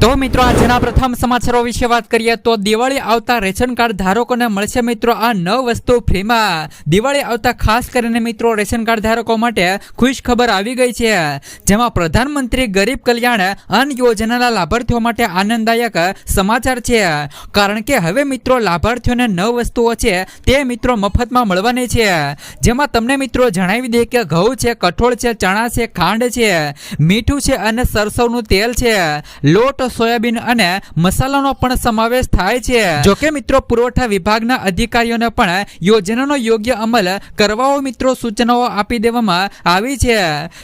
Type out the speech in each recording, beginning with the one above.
તો મિત્રો, આજના પ્રથમ સમાચારો વિશે વાત કરીએ તો દિવાળી આવતા રેશન કાર્ડ ધારકોને મળશે મિત્રો આ નવ વસ્તુ ફ્રીમાં. દિવાળી આવતા ખાસ કરીને મિત્રો રેશન કાર્ડ ધારકો માટે ખુશ ખબર આવી ગઈ છે. જેમાં પ્રધાનમંત્રી ગરીબ કલ્યાણ અન્ન યોજનાના લાભાર્થીઓ માટે આનંદદાયક સમાચાર છે. કારણ કે હવે મિત્રો લાભાર્થીઓને નવ વસ્તુઓ છે તે મિત્રો મફતમાં મળવાની છે. જેમાં તમને મિત્રો જણાવી દે કે ઘઉં છે, કઠોળ છે, ચણા છે, ખાંડ છે, મીઠું છે અને સરસવનું તેલ છે. લોટ સોયાબીન અને મસાલાનો પણ સમાવેશ થાય છે. જોકે મિત્રો, પુરવઠા વિભાગના અધિકારીઓને પણ યોજનાનો યોગ્ય અમલ કરવાઓ મિત્રો સૂચનાઓ આપી દેવામાં આવી છે.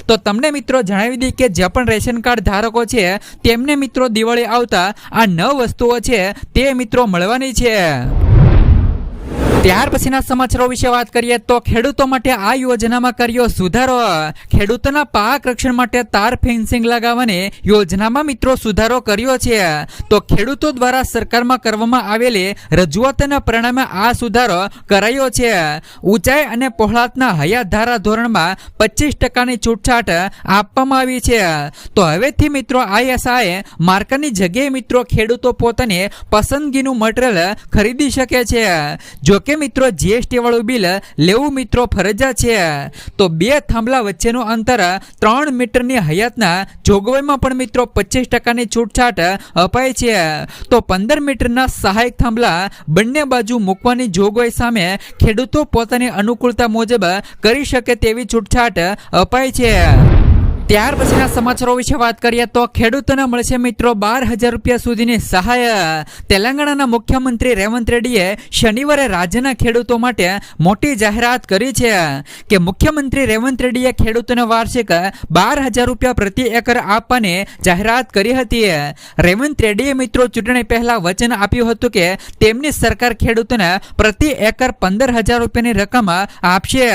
તો તમને મિત્રો જણાવી દઈએ કે જે પણ રેશન કાર્ડ ધારકો છે, તેમને મિત્રો દિવાળી આવતા આ નવ વસ્તુઓ છે, તે મિત્રો મળવાની છે. ત્યાર પછીના સમાચારો વિશે વાત કરીએ તો ખેડૂતો માટે આ યોજનામાં કર્યો સુધારો. ખેડૂતોના પાક રક્ષણ માટે તાર ફેન્સિંગ લગાવવાની યોજનામાં મિત્રો સુધારો કર્યો છે. તો ખેડૂતો દ્વારા સરકારમાં કરવામાં આવેલી રજૂઆતના પરિણામે આ સુધારો કરાયો છે. ઊંચાઈ અને પહોળાતના હયાત ધારા ધોરણમાં પચીસ ટકાની છૂટછાટ આપવામાં આવી છે. તો હવેથી મિત્રો આઈએસઆઈ માર્કરની જગ્યાએ મિત્રો ખેડૂતો પોતાની પસંદગીનું મટીરિયલ ખરીદી શકે છે. મિત્રો જીએસટી વાળું બિલ લેવું મિત્રો ફરજિયાત છે. તો બે થાંભલા વચ્ચેનું અંતર ત્રણ મીટરની હયાતના જોગવાઈમાં પણ મિત્રો પચીસ ટકાની છૂટછાટ અપાય છે. તો પંદર મીટરના સહાયક થાંભલા બંને બાજુ મૂકવાની જોગવાઈ સામે ખેડૂતો પોતાની અનુકૂળતા મુજબ કરી શકે તેવી છૂટછાટ અપાય છે. ત્યાર પછીના સમાચારો વિશે વાત કરીએ તો ખેડૂતોને મળશે મિત્રો બાર હજાર રૂપિયા સુધીની સહાય. તેલંગાણાના મુખ્યમંત્રી રેવંત રેડ્ડીએ શનિવારે રાજ્યના ખેડૂતો માટે મોટી જાહેરાત કરી છે કે મુખ્યમંત્રી રેવંત રેડ્ડીએ ખેડૂતોને વાર્ષિક બાર હજાર રૂપિયા પ્રતિ એકર આપવાની જાહેરાત કરી હતી. રેવંત રેડ્ડીએ મિત્રો ચૂંટણી પહેલા વચન આપ્યું હતું કે તેમની સરકાર ખેડૂતોને પ્રતિ એકર પંદર હજાર રૂપિયાની રકમ આપશે.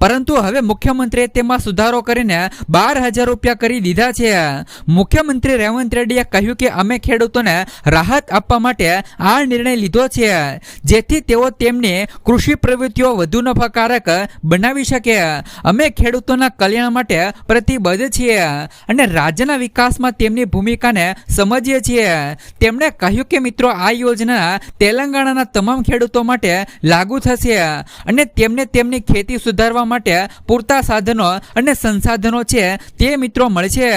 પરંતુ હવે મુખ્યમંત્રીએ તેમાં સુધારો કરીને બાર હજાર રૂપિયા કરી દીધા છે. મુખ્યમંત્રી રેવંત રેડ્ડીએ કહ્યું કે અમે ખેડૂતોને રાહત આપવા માટે આ નિર્ણય લીધો છે, જેથી તેઓ તેમની કૃષિ પ્રવૃત્તિઓ વધુ નફાકારક બનાવી શકે. અમે ખેડૂતોના કલ્યાણ માટે પ્રતિબદ્ધ છીએ અને રાજ્યના વિકાસમાં તેમની ભૂમિકાને સમજીએ છીએ. તેમણે કહ્યું કે મિત્રો, આ યોજના તેલંગાણાના તમામ ખેડૂતો માટે લાગુ થશે અને તેમને તેમની ખેતી સુધારવા માટે પૂરતા સાધનો અને સંસાધનો છે તે મિત્રો મળશે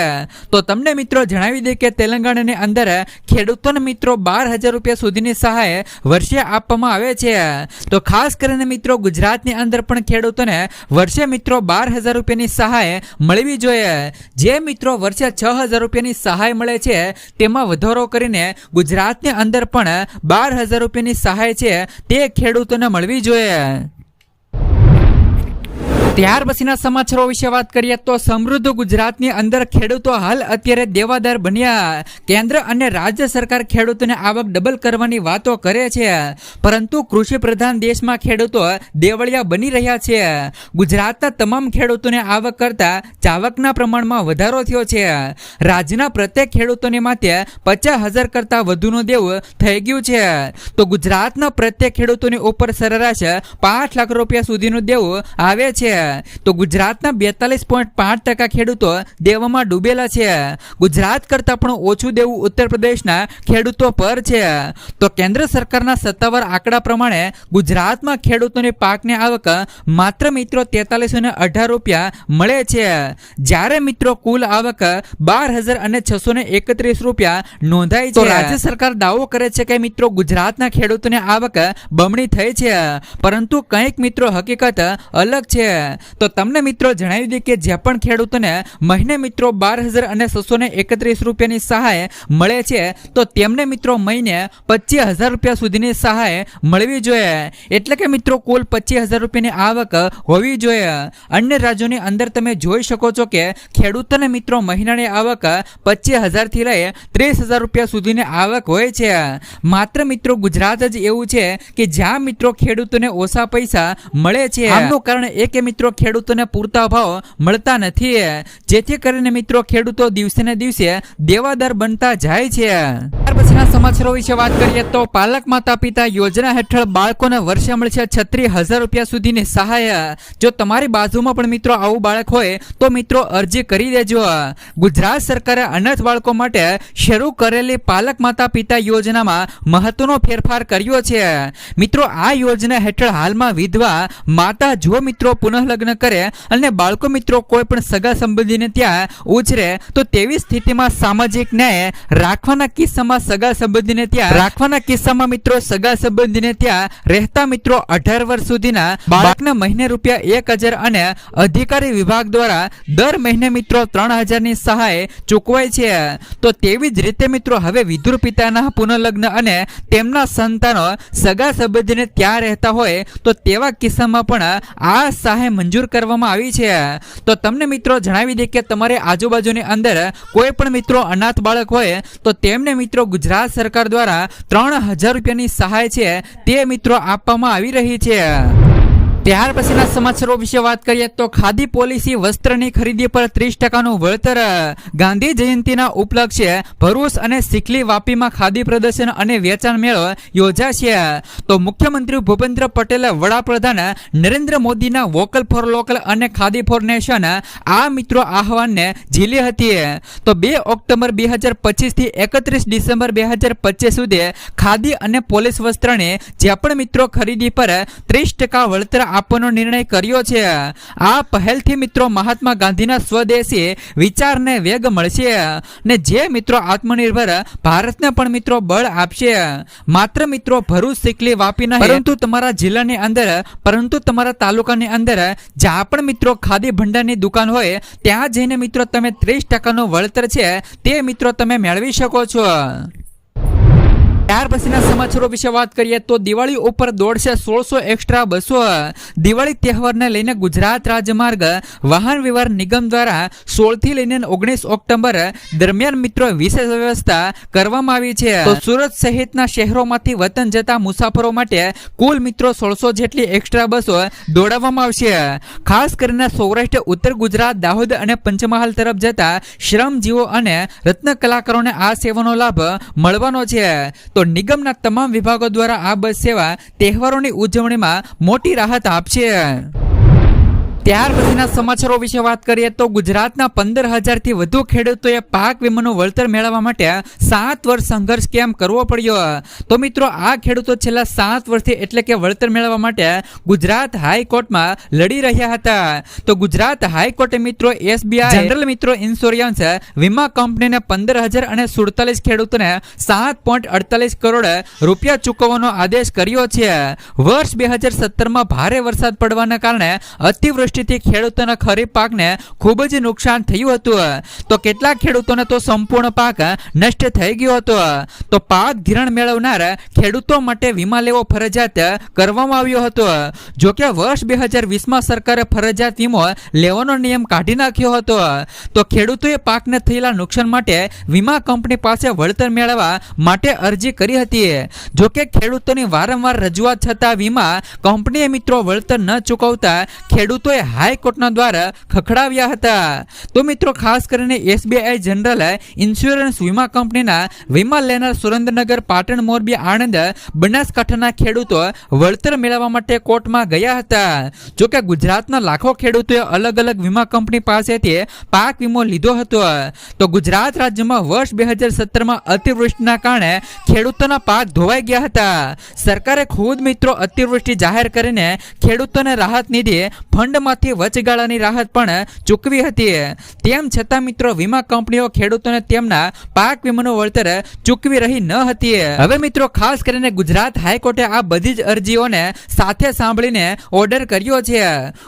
તો તમને મિત્રો જણાવી દે કે તેલંગાણાની અંદર ખેડૂતોને મિત્રો બાર હજાર રૂપિયા સુધીની સહાય વર્ષે આપવામાં આવે છે. તો ખાસ કરીને મિત્રો ગુજરાતની અંદર પણ ખેડૂતોને વર્ષે મિત્રો બાર હજાર રૂપિયાની સહાય મળવી જોઈએ. જે મિત્રો વર્ષે છ હજાર રૂપિયાની સહાય મળે છે, તેમાં વધારો કરીને ગુજરાતની અંદર પણ બાર હજાર રૂપિયાની સહાય છે તે ખેડૂતોને મળવી જોઈએ. ત્યાર પછીના સમાચારો વિશે વાત કરીએ તો સમૃદ્ધ ગુજરાતની અંદર ખેડૂતો હાલ અત્યારે દેવાદાર બન્યા. કેન્દ્ર અને રાજ્ય સરકાર ખેડૂતોને આવક ડબલ કરવાની વાતો કરે છે. પરંતુ કૃષિ પ્રધાન દેશમાં ખેડૂતો દેવળિયા બની રહ્યા છે. ગુજરાતના તમામ ખેડૂતોને આવક કરતા ચાવકના પ્રમાણમાં વધારો થયો છે. રાજ્યના પ્રત્યેક ખેડૂતોને માથે પચાસ હજાર કરતાં વધુનું દેવ થઈ ગયું છે. તો ગુજરાતના પ્રત્યેક ખેડૂતોની ઉપર સરેરાશ પાંચ લાખ રૂપિયા સુધીનું દેવ આવે છે. તો ગુજરાતના બેતાલીસ પોઈન્ટ પાંચ ટકા ખેડૂતો દેવામાં ડૂબેલા છે. ગુજરાત કરતાં પણ ઓછું દેવું ઉત્તર પ્રદેશના ખેડૂતો પર છે. તો કેન્દ્ર સરકારના સત્તાવાર આંકડા પ્રમાણે ગુજરાતમાં ખેડૂતોની પાકની આવક માત્ર મિત્રો તેતાલીસો ને અઢાર રૂપિયા મળે છે. જ્યારે મિત્રો કુલ આવક બાર હજાર અને છસો ને એકત્રીસ રૂપિયા નોંધાઈ છે. રાજ્ય સરકાર દાવો કરે છે કે મિત્રો ગુજરાતના ખેડૂતોની આવક બમણી થઈ છે. પરંતુ કંઈક મિત્રો હકીકત અલગ છે. તો તમને મિત્રો જણાવી દઈએ કે જે પણ ખેડૂતોને મહિને મિત્રો બાર હજાર અને છસો ને એકત્રીસ રૂપિયાની સહાય મળે છે, તો તેમને મિત્રો મહિને પચીસ હજાર રૂપિયા સુધીની સહાય મળવી જોઈએ. એટલે કે મિત્રો કુલ પચીસ હજાર રૂપિયાની આવક હોવી જોઈએ. અન્ય રાજ્યોની અંદર તમે જોઈ શકો છો કે ખેડૂતોને મિત્રો મહિનાની આવક પચીસ હજારથી લઈ ત્રીસ હજાર રૂપિયા સુધીની આવક હોય છે. માત્ર મિત્રો ગુજરાત જ એવું છે કે જ્યાં મિત્રો ખેડૂતોને ઓછા પૈસા મળે છે. આનું કારણ એ કે મિત્રો મિત્રો, ખેડૂતોને પૂરતા ભાવ મળતા નથી. જેથી કરીને મિત્રો, ખેડૂતો દિવસે ને દિવસે દેવાદાર બનતા જાય છે. ત્યાર પછીના સમાચારો વિશે વાત કરીએ તો પાલક માતા પિતા યોજના હેઠળ બાળકોને વર્ષે મળશે છત્રીસ હજાર રૂપિયા સુધીની સહાય. જો તમારી બાજુમાં પણ મિત્રો આવું બાળક હોય, તો મિત્રો અરજી કરી દેજો. ગુજરાત સરકારે અનાથ બાળકો માટે શરૂ કરેલી પાલક માતા પિતા યોજનામાં મહત્વનો ફેરફાર કર્યો છે. મિત્રો, આ યોજના હેઠળ હાલમાં વિધવા માતા જો મિત્રો પુનઃલગ્ન કરે અને બાળકો મિત્રો કોઈ પણ સગા સંબંધીને ત્યાં ઉછરે તો તેવી સ્થિતિમાં સામાજિક ન્યાય રાખવાના કિસ્સામાં સગા સંબંધીને ત્યાં રાખવાના કિસ્સામાં મિત્રો સગા સંબંધીને ત્યાં રહેતા મિત્રો અઢાર વર્ષ સુધીના બાળકના મહિને રૂપિયા એક હજાર અને અધિકારી વિભાગ દ્વારા દર મહિને મિત્રો ત્રણ હજારની સહાય ચૂકવાય છે. તો તેવી જ રીતે મિત્રો હવે વિધુર પિતાના પુનઃલગ્ન અને તેમના સંતાનો સગા સંબંધીને ત્યાં રહેતા હોય, તો તેવા કિસ્સામાં પણ આ સહાય મંજૂર કરવામાં આવી છે. તો તમને મિત્રો જણાવી દે કે તમારે આજુબાજુની અંદર કોઈ પણ મિત્રો અનાથ બાળક હોય, તો તેમને મિત્રો ગુજરાત સરકાર દ્વારા ત્રણ હજાર રૂપિયાની સહાય છે. તે મિત્રો આપવામાં આવી રહી છે. ત્યાર પછીના સમાચારો વિશે વાત કરીએ તો ખાદી પોલિસી વસ્ત્રની ખરીદી પર ત્રીસ ટકાનું વળતર ગાંધી જયંતિના ઉપલક્ષે ભરૂચ અને સિકલી વાપીમાં ખાદી પ્રદર્શન અને વેચાણ મેળો યોજાશે. તો મુખ્યમંત્રી ભૂપેન્દ્ર પટેલે, વડાપ્રધાન નરેન્દ્ર મોદીના વોકલ ફોર લોકલ અને ખાદી ફોર નેશન આ મિત્રો આહવાનને ઝીલી હતી. તો બે ઓક્ટોબર બે હજાર પચીસથી એકત્રીસ ડિસેમ્બર બે હજાર પચીસ સુધી ખાદી અને પોલીસ વસ્ત્રની જે પણ મિત્રો ખરીદી પર ત્રીસ ટકા વળતર આપવાનો નિર્ણય કર્યો છે. આ પહેલથી મિત્રો મહાત્મા ગાંધીના સ્વદેશી વિચારને વેગ મળશે ને જે મિત્રો આત્મનિર્ભર ભારતને પણ મિત્રો બળ આપશે. માત્ર મિત્રો ભરૂચ, સિકલી વાપી નહીં, પરંતુ તમારા જિલ્લાની અંદર, પરંતુ તમારા તાલુકાની અંદર જ્યાં પણ મિત્રો ખાદી ભંડારની દુકાન હોય, ત્યાં જઈને મિત્રો તમે ત્રીસ ટકાનું વળતર છે, તે મિત્રો તમે મેળવી શકો છો. ત્યાર પછીના સમાચારો વિશે વાત કરીએ તો દિવાળી ઉપર દોડશે સોળસો એક્સ્ટ્રા બસો. દિવાળી તહેવારને લઈને ગુજરાત રાજમાર્ગ વાહન વ્યવહાર નિગમ દ્વારા સોળથી લઈને ઓગણીસ ઓક્ટોબર દરમિયાન મિત્રો વિશેષ વ્યવસ્થા કરવામાં આવી છે. તો સુરત સહિતના શહેરોમાંથી વતન જતા મુસાફરો માટે કુલ મિત્રો સોળસો જેટલી એક્સ્ટ્રા બસો દોડાવવામાં આવશે. ખાસ કરીને સૌરાષ્ટ્ર, ઉત્તર ગુજરાત, દાહોદ અને પંચમહાલ તરફ જતા શ્રમજીવો અને રત્ન કલાકારોને આ સેવાનો લાભ મળવાનો છે. તો નિગમના તમામ વિભાગો દ્વારા આ બસ સેવા તહેવારોની ઉજવણીમાં મોટી રાહત આપશે. ત્યાર પછીના સમાચારો વિશે વાત કરીએ તો ગુજરાતના પંદર હજારથી વધુ ખેડૂતોએ પાક વીમાનું વળતર મેળવવા માટે સાત વર્ષ સંઘર્ષ કેમ કરવો પડ્યો? તો મિત્રો આ ખેડૂતો છેલ્લા સાત વર્ષથી એટલે કે વળતર મેળવવા માટે ગુજરાત હાઈકોર્ટમાં લડી રહ્યા હતા. તો ગુજરાત હાઈકોર્ટે મિત્રો એસબીઆઈ જનરલ મિત્રો ઇન્સ્યોરન્સ વીમા કંપનીને પંદર હજાર અને સુડતાલીસ ખેડૂતોને સાત પોઈન્ટ અડતાલીસ કરોડ રૂપિયા ચૂકવવાનો આદેશ કર્યો છે. વર્ષ બે હજાર સત્તરમાં ભારે વરસાદ પડવાના કારણે અતિવૃષ્ટિ દૃષ્ટિથી ખેડૂતોના ખરીફ પાકને ખૂબ જ નુકસાન થયું હતું. તો કેટલાક ખેડૂતોને તો સંપૂર્ણ પાક નષ્ટ થઈ ગયો હતો. તો પાક ધિરાણ મેળવનાર ખેડૂતો માટે વીમા લેવો ફરજિયાત કરવામાં આવ્યો હતો. જો કે વર્ષ બે હજાર વીસમાં સરકારે ફરજિયાત વીમો લેવાનો નિયમ કાઢી નાખ્યો હતો. તો ખેડૂતોએ પાકને થયેલા નુકસાન માટે વીમા કંપની પાસે વળતર મેળવવા માટે અરજી કરી હતી. જો કે ખેડૂતોની વારંવાર રજૂઆત છતાં વીમા કંપનીએ મિત્રો વળતર ન ચૂકવતા ખેડૂતોએ હાઈકોર્ટના દ્વારા ખખડાવ્યા હતા. તો મિત્રો, ખાસ કરીને એસબીઆઈ જનરલ ઇન્સ્યોરન્સ વીમા કંપનીના વીમા લેનાર સુરેન્દ્રનગર, પાટણ, મોરબી, આણંદ બનાસકાંઠાના ખેડૂતો વળતર મેળવવા માટે કોર્ટમાં ગયા હતા. જોકે ગુજરાતના લાખો ખેડૂતોએ અલગ અલગ વીમા કંપની પાસેથી પાક વીમો લીધો હતો. તો ગુજરાત રાજ્યમાં વર્ષ બે હજાર સત્તરમાં અતિવૃષ્ટિના કારણે ખેડૂતોના પાક ધોવાઈ ગયા હતા. સરકારે ખુદ મિત્રો અતિવૃષ્ટિ જાહેર કરીને ખેડૂતોને રાહત નિધિ ફંડમાંથી વચગાળાની રાહત પણ ચૂકવી હતી. તેમ છતાં મિત્રો, વીમા કંપનીઓ ખેડૂતોને તેમના પાક વીમાનું વળતર ચૂકવી રહી ન હતી. હવે મિત્રો, ખાસ કરીને ગુજરાત હાઈકોર્ટે આ બધી જ અરજીઓને સાથે સાંભળીને ઓર્ડર કર્યો છે.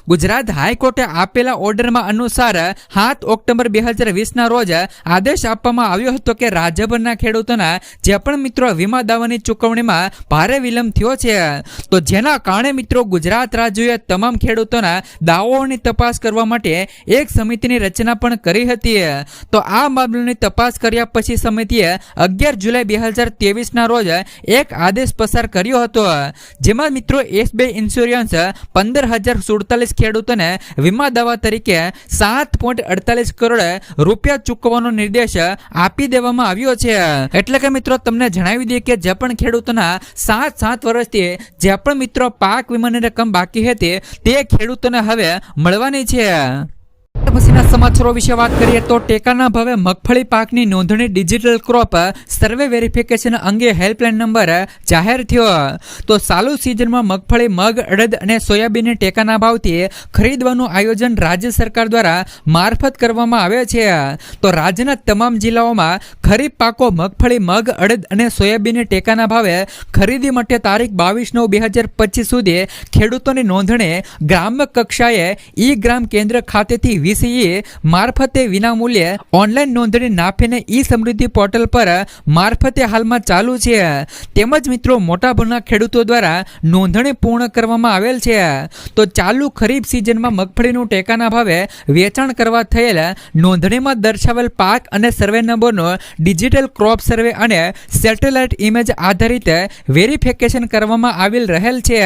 ગુજરાત હાઈકોર્ટે આપેલા ઓર્ડરમાં અનુસાર સાત ઓક્ટોબર બે હજાર વીસના રોજ આદેશ આપવામાં આવ્યો હતો કે રાજ્યભરના ખેડૂતોના જે પણ મિત્રો વીમા દાવાની ચૂકવણીમાં ભારે વિલંબ થયો છે. તો જેના કારણે મિત્રો, ગુજરાત રાજ્યોએ તમામ ખેડૂતોના દાવાઓની તપાસ કરવા માટે એક સમિતિની રચના પણ કરી હતી. તો આ મામલાની તપાસ કર્યા પછી સમિતિએ અગિયાર જુલાઈ બે હજાર તેવીસના રોજ એક આદેશ પસાર કર્યો હતો. જેમાં મિત્રો એસબીઆઈ ઇન્સ્યોરન્સ પંદર હજાર સુડતાલીસ ખેડૂતોને વીમા દાવા તરીકે સાત પોઈન્ટ અડતાલીસ કરોડ રૂપિયા ચૂકવવાનો નિર્દેશ આપી દેવામાં આવ્યો છે. એટલે કે મિત્રો તમને જણાવી દઈએ કે જે પણ ખેડૂતોના સાત સાત વર્ષથી જે પણ મિત્રો પાક વીમાની રકમ બાકી હતી, તે ખેડૂતોને હવે મળવાની છે. પછીના સમાચારો વિશે વાત કરીએ તો ટેકાના ભાવે મગફળી પાકની નોંધણી ડિજિટલ ક્રોપ સર્વે વેરિફિકેશન અંગે હેલ્પલાઇન નંબર જાહેર થયો. તો ચાલુ સિઝનમાં મગફળી, મગ, અડદ અને સોયાબીનને ટેકાના ભાવથી ખરીદવાનું આયોજન રાજ્ય સરકાર દ્વારા મારફત કરવામાં આવે છે. તો રાજ્યના તમામ જિલ્લાઓમાં ખરીફ પાકો મગફળી, મગ, અડદ અને સોયાબીનને ટેકાના ભાવે ખરીદી માટે તારીખ બાવીસ નવ બે હજાર પચીસ સુધી ખેડૂતોની નોંધણી ગ્રામ્ય કક્ષાએ ઈ ગ્રામ કેન્દ્ર ખાતેથી વીસીઈ મારફતે વિનામૂલ્યે ઓનલાઈન નોંધણી નાફીને ઈ સમૃદ્ધિ પોર્ટલ પર મારફતે હાલમાં ચાલુ છે. તેમજ મિત્રો, મોટાભાગના ખેડૂતો દ્વારા નોંધણી પૂર્ણ કરવામાં આવેલ છે. તો ચાલુ ખરીફ સિઝનમાં મગફળીનું ટેકાના ભાવે વેચાણ કરવા થયેલ નોંધણીમાં દર્શાવેલ પાક અને સર્વે નંબરનો ડિજિટલ ક્રોપ સર્વે અને સેટેલાઇટ ઇમેજ આધારિત વેરિફિકેશન કરવામાં આવેલ રહેલ છે.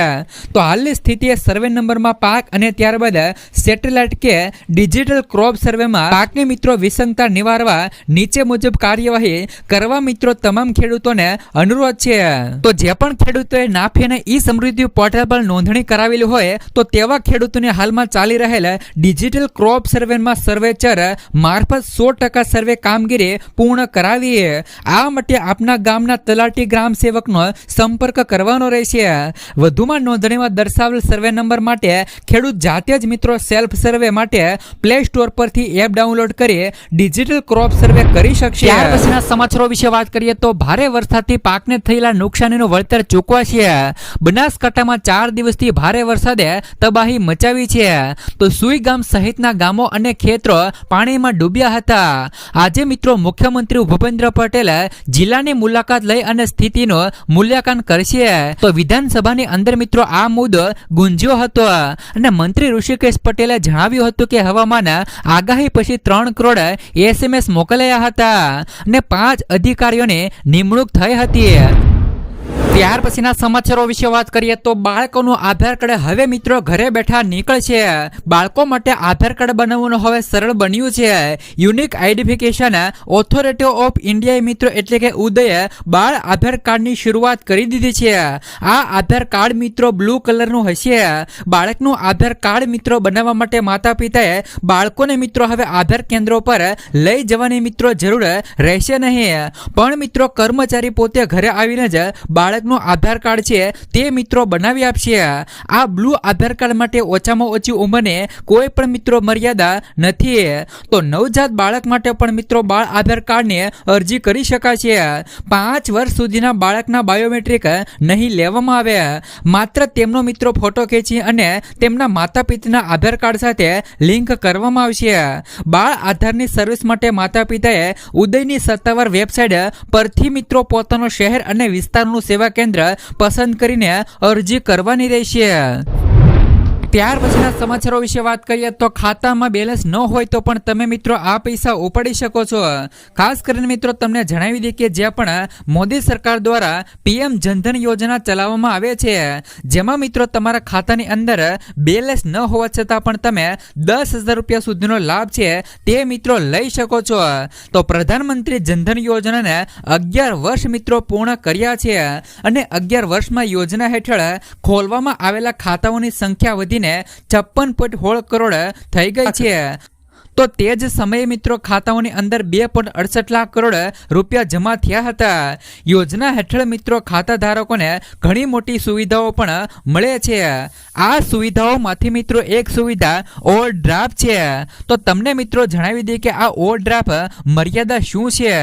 તો હાલની સ્થિતિએ સર્વે નંબરમાં પાક અને ત્યારબાદ સેટેલાઇટ કે ડિજિટલ ક્રોપ સર્વેમાં પાકની મિત્રો વિસંગતા નિવારવા નીચે મુજબ કાર્યવાહી કરવા મિત્રો તમામ ખેડૂતોને અનુરોધ છે. તો જે પણ ખેડૂતોએ નાફી ઈ સમૃદ્ધિ પોર્ટલ પર નોંધણી કરાવેલી હોય તો તેવા ખેડૂતોને હાલમાં ચાલી રહેલ ડિજિટલ ક્રોપ સર્વેમાં સર્વેચર મારફત સો ટકા સર્વે કામગીરી પૂર્ણ કરાવી. આ માટે આપના ગામના તલાટી ગ્રામ સેવકનો સંપર્ક કરવાનો રહેશે. વધુમાં નોંધણીમાં દર્શાવેલ સર્વે નંબર માટે ખેડૂત જાતે જ મિત્રો સેલ્ફ સર્વે માટે પ્લે સ્ટોર પરથી એપ ડાઉનલોડ કરી ડિજિટલ ક્રોપ સર્વે કરી શકશે ત્યાર પછીના સમાચારો વિશે વાત કરીએ તો ભારે વરસાદથી પાકને થયેલા નુકસાનીનું વળતર ચૂકવાશે બનાસકાંઠામાં ચાર દિવસથી ભારે વરસાદે તબાહી મચાવી છે. તો સુઈ ગામ સહિતના ગામો અને ખેતરો પાણીમાં ડૂબ્યા હતા. આજે મિત્રો મુખ્યમંત્રી ભૂપેન્દ્ર પટેલ જિલ્લાની મુલાકાત લઈ અને સ્થિતિનું મૂલ્યાંકન કરશે. તો વિધાનસભાની અંદર મિત્રો આ મુદ્દો ગુંજ્યો હતો. અને મંત્રી ઋષિકેશ પટેલે જણાવ્યું હતું કે હવામાન આગાહી પછી ત્રણ કરોડ એસએમએસ મોકલાયા હતા અને પાંચ અધિકારીઓની નિમણૂક થઈ હતી. ત્યાર પછીના સમાચારો વિશે વાત કરીએ તો બાળકોનું આધાર કાર્ડ હવે મિત્રો ઘરે બેઠા નીકળશે બાળકો માટે આધાર કાર્ડ બનાવવાનું હવે સરળ બન્યું છે. યુનિક આઈડેન્ટિફિકેશન ઓથોરિટી ઓફ ઇન્ડિયાએ મિત્રો એટલે કે ઉદયે બાળ આધાર કાર્ડની શરૂઆત કરી દીધી છે. આ આધાર કાર્ડ મિત્રો બ્લુ કલરનું હશે. બાળકનું આધાર કાર્ડ મિત્રો બનાવવા માટે માતા પિતાએ બાળકોને મિત્રો હવે આધાર કેન્દ્રો પર લઈ જવાની મિત્રો જરૂર રહેશે નહીં. પણ મિત્રો કર્મચારી પોતે ઘરે આવીને જ બાળકનું આધાર કાર્ડ છે, તે મિત્રો બનાવી આપશે. આ બ્લુ આધાર કાર્ડ માટે ઓછામાં ઓછી ઉંમરને કોઈ પણ મિત્રો મર્યાદા નથી. તો નવજાત બાળક માટે પણ મિત્રો બાળ આધાર કાર્ડને અરજી કરી શકાશે. પાંચ વર્ષ સુધીના બાળકના બાયોમેટ્રિક નહીં લેવામાં આવે. માત્ર તેમનો મિત્રો ફોટો ખેંચી અને તેમના માતા પિતાના આધાર કાર્ડ સાથે લિંક કરવામાં આવશે. બાળ આધારની સર્વિસ માટે માતા પિતાએ ઉદયની સત્તાવાર વેબસાઇટ પરથી મિત્રો પોતાનો શહેર અને વિસ્તારનું સેવા કેન્દ્ર પસંદ કરીને અરજી કરવાની રહેશે. ત્યાર પછીના સમાચારો વિશે વાત કરીએ તો ખાતામાં બેલેન્સ ન હોય તો પણ તમે મિત્રો આ પૈસા ઉપાડી શકો છો. ખાસ કરીને મિત્રો તમને જણાવી દઈએ કે જે પણ મોદી સરકાર દ્વારા પીએમ જનધન યોજના ચલાવવામાં આવે છે, જેમાં મિત્રો તમારા ખાતાની અંદર બેલેન્સ ન હોવા છતાં પણ તમે દસ હજાર રૂપિયા સુધીનો લાભ છે તે મિત્રો લઈ શકો છો. તો પ્રધાનમંત્રી જનધન યોજનાને અગિયાર વર્ષ મિત્રો પૂર્ણ કર્યા છે અને અગિયાર વર્ષમાં યોજના હેઠળ ખોલવામાં આવેલા ખાતાઓની સંખ્યા વધીને છપ્પન પોઈન્ટ સોળ કરોડ થઈ ગઈ છે. તો તે જ સમયે મિત્રો ખાતાઓની અંદર બે પોઈન્ટ અડસઠ લાખ કરોડ રૂપિયા જમા થયા હતા. યોજના હેઠળ મિત્રો ખાતા ધારકોને ઘણી મોટી સુવિધાઓ પણ મળે છે. આ સુવિધાઓમાંથી મિત્રો એક સુવિધા ઓવરડ્રાફ્ટ છે. તો તમને મિત્રો જણાવી દઈએ કે આ ઓવરડ્રાફ્ટ મર્યાદા શું છે?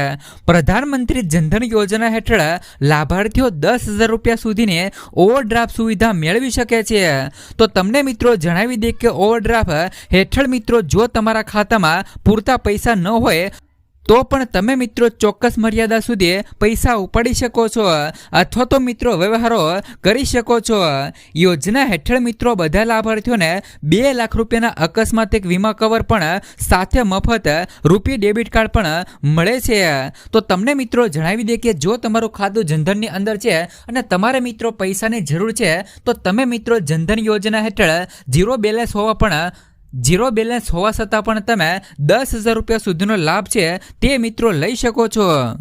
પ્રધાનમંત્રી જનધન યોજના હેઠળ લાભાર્થીઓ દસ હજાર રૂપિયા સુધીની ઓવરડ્રાફ્ટ સુવિધા મેળવી શકે છે. તો તમને મિત્રો જણાવી દઈએ કે ઓવરડ્રાફ્ટ હેઠળ મિત્રો જો તમારા ખાતામાં પૂરતા પૈસા ન હોય, તો પણ તમે મિત્રો ચોક્કસ મર્યાદા સુધી પૈસા ઉપાડી શકો છો, અથવા તો મિત્રો વ્યવહારો કરી શકો છો. યોજના હેઠળ મિત્રો બધા લાભાર્થીઓને બે લાખ રૂપિયાના અકસ્માતિક વીમા કવર પણ સાથે મફત રૂપિયા ડેબિટ કાર્ડ પણ મળે છે. તો તમને મિત્રો જણાવી દે કે જો તમારું ખાતું જનધનની અંદર છે અને તમારે મિત્રો પૈસાની જરૂર છે, તો તમે મિત્રો જનધન યોજના હેઠળ ઝીરો બેલેન્સ હોવા પણ ઝીરો બેલેન્સ હોવા છતાં પણ તમે દસ હજાર રૂપિયા સુધીનો લાભ છે તે મિત્રો લઈ શકો છો.